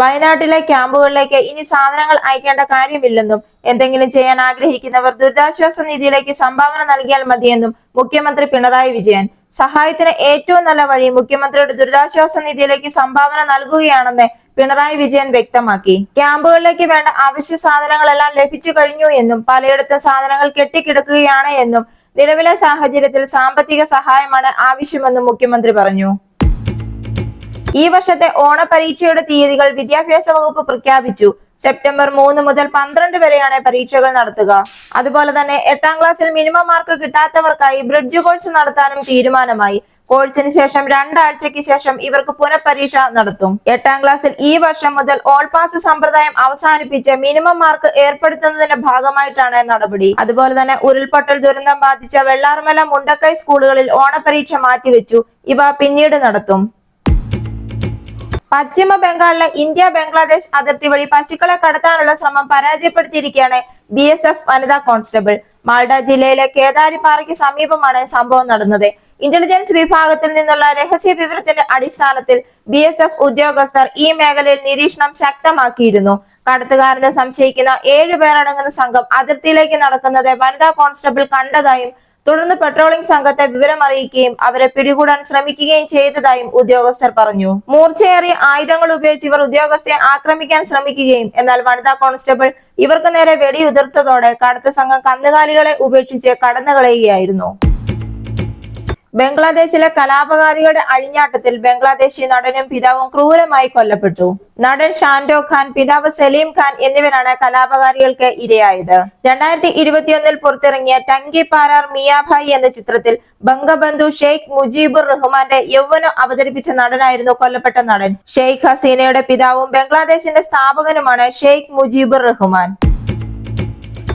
വയനാട്ടിലെ ക്യാമ്പുകളിലേക്ക് ഇനി സാധനങ്ങൾ അയക്കേണ്ട കാര്യമില്ലെന്നും എന്തെങ്കിലും ചെയ്യാൻ ആഗ്രഹിക്കുന്നവർ ദുരിതാശ്വാസ നിധിയിലേക്ക് സംഭാവന നൽകിയാൽ മതിയെന്നും മുഖ്യമന്ത്രി പിണറായി വിജയൻ. സഹായത്തിന് ഏറ്റവും നല്ല വഴി മുഖ്യമന്ത്രിയുടെ ദുരിതാശ്വാസ നിധിയിലേക്ക് സംഭാവന നൽകുകയാണെന്ന് പിണറായി വിജയൻ വ്യക്തമാക്കി. ക്യാമ്പുകളിലേക്ക് വേണ്ട അവശ്യ സാധനങ്ങളെല്ലാം ലഭിച്ചു കഴിഞ്ഞു എന്നും പലയിടത്തും സാധനങ്ങൾ കെട്ടിക്കിടക്കുകയാണ് എന്നും നിലവിലെ സാഹചര്യത്തിൽ സാമ്പത്തിക സഹായമാണ് ആവശ്യമെന്നും മുഖ്യമന്ത്രി പറഞ്ഞു. ഈ വർഷത്തെ ഓണപരീക്ഷയുടെ തീയതികൾ വിദ്യാഭ്യാസ വകുപ്പ് പ്രഖ്യാപിച്ചു. സെപ്റ്റംബർ മൂന്ന് മുതൽ പന്ത്രണ്ട് വരെയാണ് പരീക്ഷകൾ നടത്തുക. അതുപോലെ തന്നെ എട്ടാം ക്ലാസ്സിൽ മിനിമം മാർക്ക് കിട്ടാത്തവർക്കായി ബ്രിഡ്ജ് കോഴ്സ് നടത്താനും തീരുമാനമായി. കോഴ്സിന് ശേഷം രണ്ടാഴ്ചയ്ക്ക് ശേഷം ഇവർക്ക് പുനഃപരീക്ഷ നടത്തും. എട്ടാം ക്ലാസ്സിൽ ഈ വർഷം മുതൽ ഓൾ പാസ് സമ്പ്രദായം അവസാനിപ്പിച്ച് മിനിമം മാർക്ക് ഏർപ്പെടുത്തുന്നതിന്റെ ഭാഗമായിട്ടാണ് നടപടി. അതുപോലെ തന്നെ ഉരുൾപൊട്ടൽ ദുരന്തം ബാധിച്ച വെള്ളാർമല മുണ്ടക്കൈ സ്കൂളുകളിൽ ഓണപരീക്ഷ മാറ്റിവെച്ചു. ഇവ പിന്നീട് നടത്തും. പശ്ചിമ ബംഗാളിലെ ഇന്ത്യ ബംഗ്ലാദേശ് അതിർത്തി വഴി പശുക്കളെ കടത്താനുള്ള ശ്രമം പരാജയപ്പെടുത്തിയിരിക്കുകയാണ് ബി എസ് എഫ് വനിതാ കോൺസ്റ്റബിൾ. മാൾഡ ജില്ലയിലെ കേദാരിപ്പാറയ്ക്ക് സമീപമാണ് സംഭവം നടന്നത്. ഇന്റലിജൻസ് വിഭാഗത്തിൽ നിന്നുള്ള രഹസ്യ വിവരത്തിന്റെ അടിസ്ഥാനത്തിൽ ബി എസ് എഫ് ഉദ്യോഗസ്ഥർ ഈ മേഖലയിൽ നിരീക്ഷണം ശക്തമാക്കിയിരുന്നു. കടത്തുകാരനെ സംശയിക്കുന്ന ഏഴു പേരടങ്ങുന്ന സംഘം അതിർത്തിയിലേക്ക് നടക്കുന്നത് വനിതാ കോൺസ്റ്റബിൾ കണ്ടതായും തുടർന്ന് പട്രോളിംഗ് സംഘത്തെ വിവരമറിയിക്കുകയും അവരെ പിടികൂടാൻ ശ്രമിക്കുകയും ചെയ്തതായും ഉദ്യോഗസ്ഥർ പറഞ്ഞു. മൂർച്ചയേറിയ ആയുധങ്ങൾ ഉപയോഗിച്ച് ഇവർ ഉദ്യോഗസ്ഥയെ ആക്രമിക്കാൻ ശ്രമിക്കുകയും എന്നാൽ വനിതാ കോൺസ്റ്റബിൾ ഇവർക്ക് നേരെ വെടിയുതിർത്തതോടെ കടുത്ത സംഘം കന്നുകാലികളെ ഉപേക്ഷിച്ച് കടന്നുകളയുകയായിരുന്നു. ബംഗ്ലാദേശിലെ കലാപകാരിയുടെ അഴിഞ്ഞാട്ടത്തിൽ ബംഗ്ലാദേശി നടനും പിതാവും ക്രൂരമായി കൊല്ലപ്പെട്ടു. നടൻ ഷാൻഡോ ഖാൻ പിതാവ് സലീം ഖാൻ എന്നിവരാണ് കലാപകാരികൾക്ക് ഇരയായത്. രണ്ടായിരത്തി ഇരുപത്തിയൊന്നിൽ പുറത്തിറങ്ങിയ ടങ്കി പാരാർ മിയാഭായി എന്ന ചിത്രത്തിൽ ബംഗബന്ധു ഷെയ്ഖ് മുജീബുർ റഹ്മാന്റെ യൗവനം അവതരിപ്പിച്ച നടനായിരുന്നു കൊല്ലപ്പെട്ട നടൻ. ഷെയ്ഖ് ഹസീനയുടെ പിതാവും ബംഗ്ലാദേശിന്റെ സ്ഥാപകനുമാണ് ഷെയ്ഖ് മുജീബുർ റഹ്മാൻ.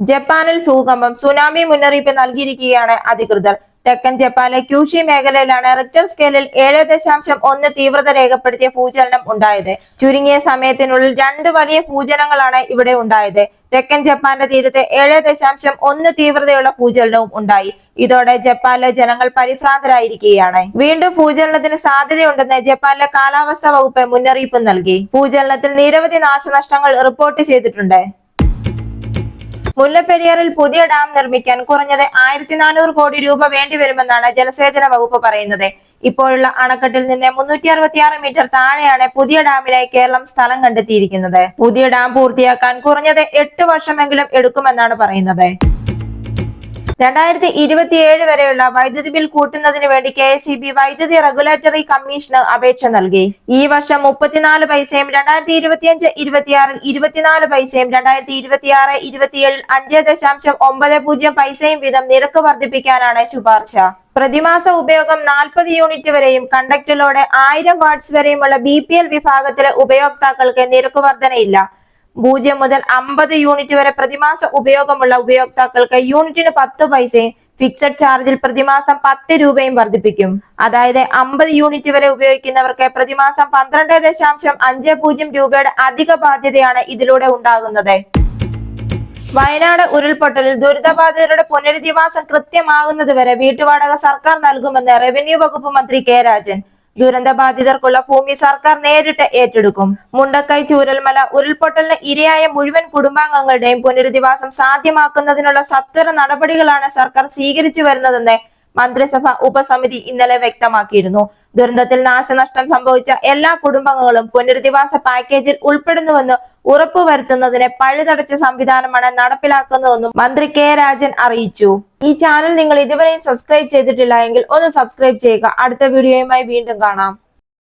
ജപ്പാനിൽ ഭൂകമ്പം സുനാമി മുന്നറിയിപ്പ് നൽകിയിരിക്കുകയാണ് അധികൃതർ. തെക്കൻ ജപ്പാനിലെ ക്യൂഷി മേഖലയിലാണ് റിക്ടർ സ്കെയിലിൽ ഏഴ് ദശാംശം ഒന്ന് തീവ്രത രേഖപ്പെടുത്തിയ ഭൂചലനം ഉണ്ടായത്. ചുരുങ്ങിയ സമയത്തിനുള്ളിൽ രണ്ട് വലിയ ഭൂചലനങ്ങളാണ് ഇവിടെ ഉണ്ടായത്. തെക്കൻ ജപ്പാന്റെ തീരത്ത് ഏഴ് ദശാംശം ഒന്ന് തീവ്രതയുള്ള ഭൂചലനവും ഉണ്ടായി. ഇതോടെ ജപ്പാനിലെ ജനങ്ങൾ പരിഭ്രാന്തരായിരിക്കുകയാണ്. വീണ്ടും ഭൂചലനത്തിന് സാധ്യതയുണ്ടെന്ന് ജപ്പാനിലെ കാലാവസ്ഥാ വകുപ്പ് മുന്നറിയിപ്പ് നൽകി. ഭൂചലനത്തിൽ നിരവധി നാശനഷ്ടങ്ങൾ റിപ്പോർട്ട് ചെയ്തിട്ടുണ്ട്. മുല്ലപ്പെരിയാറിൽ പുതിയ ഡാം നിർമ്മിക്കാൻ കുറഞ്ഞത് ആയിരത്തി നാനൂറ് കോടി രൂപ വേണ്ടിവരുമെന്നാണ് ജലസേചന വകുപ്പ് പറയുന്നത്. ഇപ്പോഴുള്ള അണക്കെട്ടിൽ നിന്ന് മുന്നൂറ്റി അറുപത്തിയാറ് മീറ്റർ താഴെയാണ് പുതിയ ഡാമിനായി കേരളം സ്ഥലം കണ്ടെത്തിയിരിക്കുന്നത്. പുതിയ ഡാം പൂർത്തിയാക്കാൻ കുറഞ്ഞത് എട്ട് വർഷമെങ്കിലും എടുക്കുമെന്നാണ് പറയുന്നത്. രണ്ടായിരത്തി ഇരുപത്തിയേഴ് വരെയുള്ള വൈദ്യുതി ബിൽ കൂട്ടുന്നതിന് വേണ്ടി കെ എസ് ഇ ബി വൈദ്യുതി റെഗുലേറ്ററി കമ്മീഷന് അപേക്ഷ നൽകി. ഈ വർഷം മുപ്പത്തിനാല് പൈസയും രണ്ടായിരത്തി ഇരുപത്തിയഞ്ച് ഇരുപത്തിയാറിൽ ഇരുപത്തിനാല് പൈസയും രണ്ടായിരത്തി ഇരുപത്തിയാറ് ഇരുപത്തിയേഴിൽ അഞ്ച് ദശാംശം ഒമ്പത് പൂജ്യം പൈസയും വീതം നിരക്ക് വർദ്ധിപ്പിക്കാനാണ് ശുപാർശ. പ്രതിമാസ ഉപയോഗം നാൽപ്പത് യൂണിറ്റ് വരെയും കണ്ടക്ടറിലൂടെ ആയിരം വാട്ട്സ് വരെയുമുള്ള ബി പി എൽ വിഭാഗത്തിലെ ഉപയോക്താക്കൾക്ക് നിരക്ക് വർധനയില്ല. പൂജ്യം മുതൽ അമ്പത് യൂണിറ്റ് വരെ പ്രതിമാസ ഉപയോഗമുള്ള ഉപയോക്താക്കൾക്ക് യൂണിറ്റിന് പത്ത് പൈസയും ഫിക്സഡ് ചാർജിൽ പ്രതിമാസം പത്ത് രൂപയും വർദ്ധിപ്പിക്കും. അതായത് അമ്പത് യൂണിറ്റ് വരെ ഉപയോഗിക്കുന്നവർക്ക് പ്രതിമാസം പന്ത്രണ്ട് ദശാംശം അഞ്ച് പൂജ്യം രൂപയുടെ അധിക ബാധ്യതയാണ് ഇതിലൂടെ ഉണ്ടാകുന്നത്. വയനാട് ഉരുൾപൊട്ടലിൽ ദുരിതബാധിതരുടെ പുനരധിവാസം കൃത്യമാകുന്നതുവരെ വീട്ടുവാടക സർക്കാർ നൽകുമെന്ന് റവന്യൂ വകുപ്പ് മന്ത്രി കെ രാജൻ. ദുരന്തബാധിതർക്കുള്ള ഭൂമി സർക്കാർ നേരിട്ട് ഏറ്റെടുക്കും. മുണ്ടക്കൈ ചൂരൽമല ഉരുൾപൊട്ടലിന് ഇരയായ മുഴുവൻ കുടുംബാംഗങ്ങളുടെയും പുനരധിവാസം സാധ്യമാക്കുന്നതിനുള്ള സത്വര നടപടികളാണ് സർക്കാർ സ്വീകരിച്ചു വരുന്നതെന്ന് മന്ത്രിസഭ ഉപസമിതി ഇന്നലെ വ്യക്തമാക്കിയിരുന്നു. ദുരന്തത്തിൽ നാശനഷ്ടം സംഭവിച്ച എല്ലാ കുടുംബങ്ങളും പുനരധിവാസ പാക്കേജിൽ ഉൾപ്പെടുന്നുവെന്ന് ഉറപ്പുവരുത്തുന്നതിന് പഴുതടച്ച സംവിധാനമാണ് നടപ്പിലാക്കുന്നതെന്നും മന്ത്രി കെ രാജൻ അറിയിച്ചു. ഈ ചാനൽ നിങ്ങൾ ഇതുവരെയും സബ്സ്ക്രൈബ് ചെയ്തിട്ടില്ല ഒന്ന് സബ്സ്ക്രൈബ് ചെയ്യുക. അടുത്ത വീഡിയോയുമായി വീണ്ടും കാണാം.